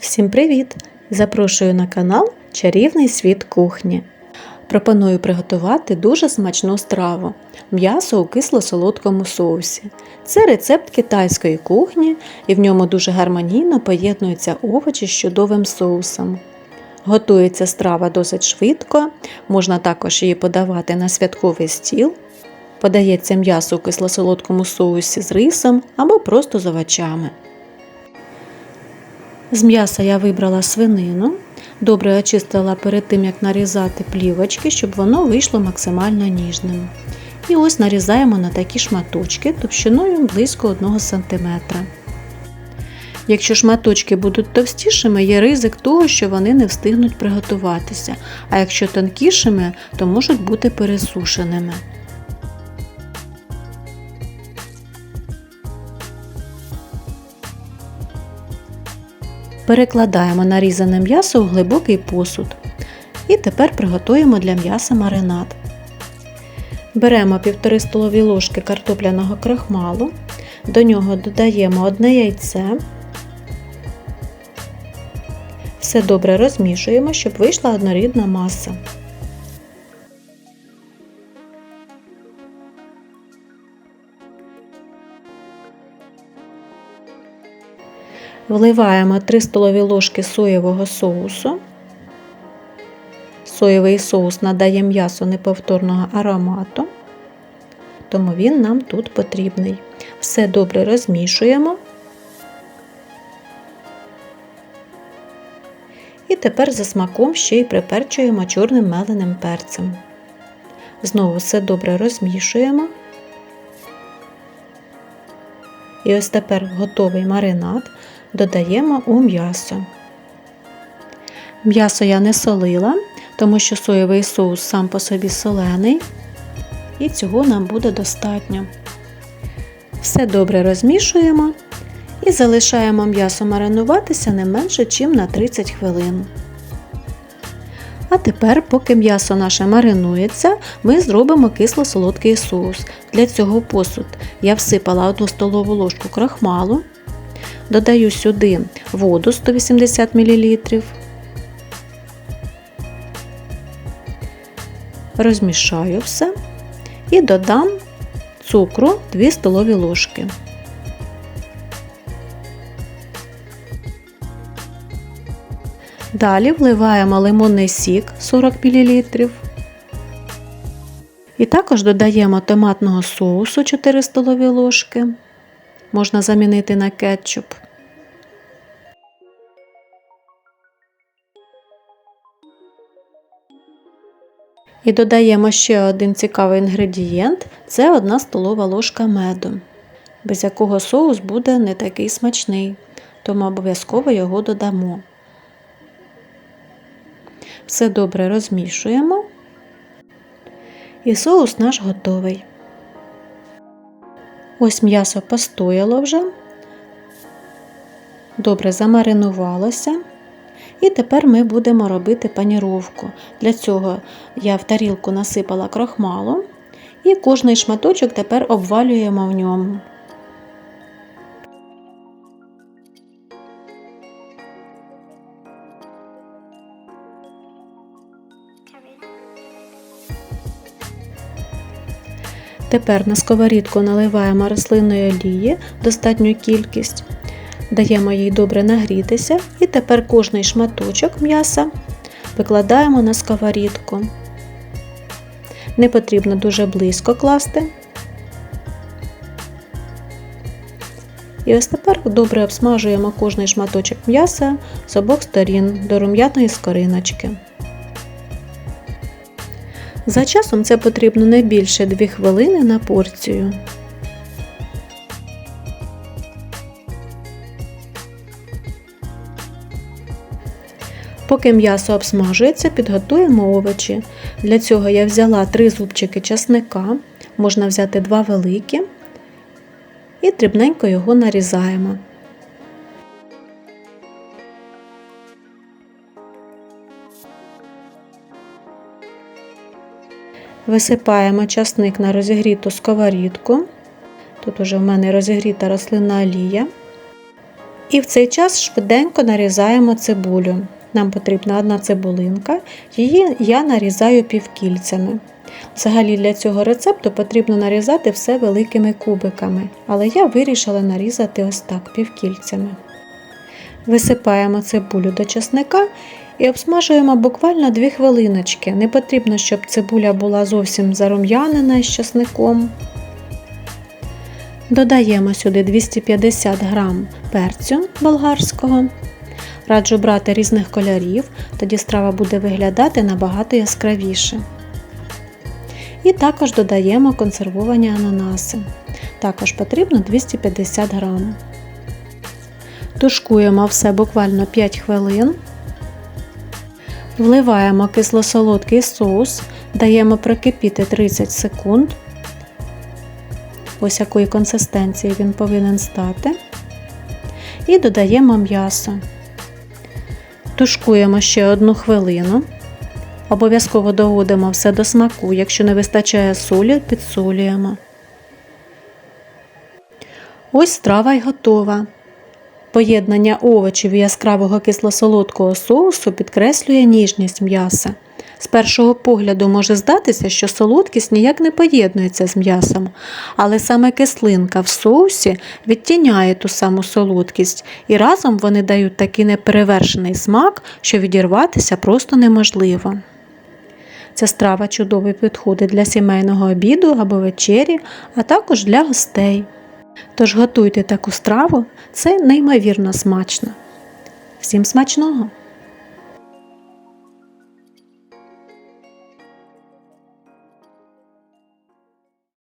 Всім привіт! Запрошую на канал Чарівний світ кухні. Пропоную приготувати дуже смачну страву м'ясо у кисло-солодкому соусі. Це рецепт китайської кухні, і в ньому дуже гармонійно поєднуються овочі з чудовим соусом. Готується страва досить швидко, можна також її подавати на святковий стіл. Подається м'ясо у кисло-солодкому соусі з рисом або просто з овочами. З м'яса я вибрала свинину, добре очистила перед тим, як нарізати плівочки, щоб воно вийшло максимально ніжним. І ось нарізаємо на такі шматочки товщиною близько 1 см. Якщо шматочки будуть товстішими, є ризик того, що вони не встигнуть приготуватися, а якщо тонкішими, то можуть бути пересушеними. Перекладаємо нарізане м'ясо у глибокий посуд. І тепер приготуємо для м'яса маринад. Беремо 1,5 столові ложки картопляного крахмалу, до нього додаємо одне яйце. Все добре розмішуємо, щоб вийшла однорідна маса. Вливаємо 3 столові ложки соєвого соусу. Соєвий соус надає м'ясу неповторного аромату, тому він нам тут потрібний. Все добре розмішуємо. І тепер за смаком ще й приперчуємо чорним меленим перцем. Знову все добре розмішуємо. І ось тепер готовий маринад додаємо у м'ясо. М'ясо я не солила, тому що соєвий соус сам по собі солений, і цього нам буде достатньо. Все добре розмішуємо і залишаємо м'ясо маринуватися не менше, ніж на 30 хвилин. А тепер, поки м'ясо наше маринується, ми зробимо кисло-солодкий соус. Для цього посуд я всипала 1 столову ложку крахмалу, додаю сюди воду 180 мл, розмішаю все і додам цукру 2 столові ложки. Далі вливаємо лимонний сік 40 мл. І також додаємо томатного соусу 4 столові ложки. Можна замінити на кетчуп. І додаємо ще один цікавий інгредієнт це 1 столова ложка меду, без якого соус буде не такий смачний, тому обов'язково його додамо. Все добре розмішуємо, і соус наш готовий. Ось м'ясо постояло вже, добре замаринувалося. І тепер ми будемо робити паніровку. Для цього я в тарілку насипала крохмалу і кожний шматочок тепер обвалюємо в ньому. Тепер на сковорідку наливаємо рослинної олії достатню кількість, даємо їй добре нагрітися, і тепер кожний шматочок м'яса викладаємо на сковорідку. Не потрібно дуже близько класти. І ось тепер добре обсмажуємо кожний шматочок м'яса з обох сторін до рум'яної скориночки. За часом це потрібно не більше 2 хвилини на порцію. Поки м'ясо обсмажується, підготуємо овочі. Для цього я взяла 3 зубчики часника, можна взяти 2 великі і дрібненько його нарізаємо. Висипаємо часник на розігріту сковорідку. Тут уже в мене розігріта рослинна олія. І в цей час швиденько нарізаємо цибулю. Нам потрібна одна цибулинка, її я нарізаю півкільцями. Взагалі для цього рецепту потрібно нарізати все великими кубиками, але я вирішила нарізати ось так півкільцями. Висипаємо цибулю до чесника і обсмажуємо буквально 2 хвилиночки. Не потрібно, щоб цибуля була зовсім зарум'янена з чесником. Додаємо сюди 250 г перцю болгарського. Раджу брати різних кольорів, тоді страва буде виглядати набагато яскравіше. І також додаємо консервовані ананаси. Також потрібно 250 г. Тушкуємо все буквально 5 хвилин. Вливаємо кисло-солодкий соус, даємо прокипіти 30 секунд. Ось якої консистенції він повинен стати. І додаємо м'ясо. Тушкуємо ще одну хвилину. Обов'язково доводимо все до смаку. Якщо не вистачає солі, підсолюємо. Ось страва й готова. Поєднання овочів і яскравого кисло-солодкого соусу підкреслює ніжність м'яса. З першого погляду може здатися, що солодкість ніяк не поєднується з м'ясом, але саме кислинка в соусі відтіняє ту саму солодкість, і разом вони дають такий неперевершений смак, що відірватися просто неможливо. Ця страва чудово підходить для сімейного обіду або вечері, а також для гостей. Тож готуйте таку страву, це неймовірно смачно. Всім смачного!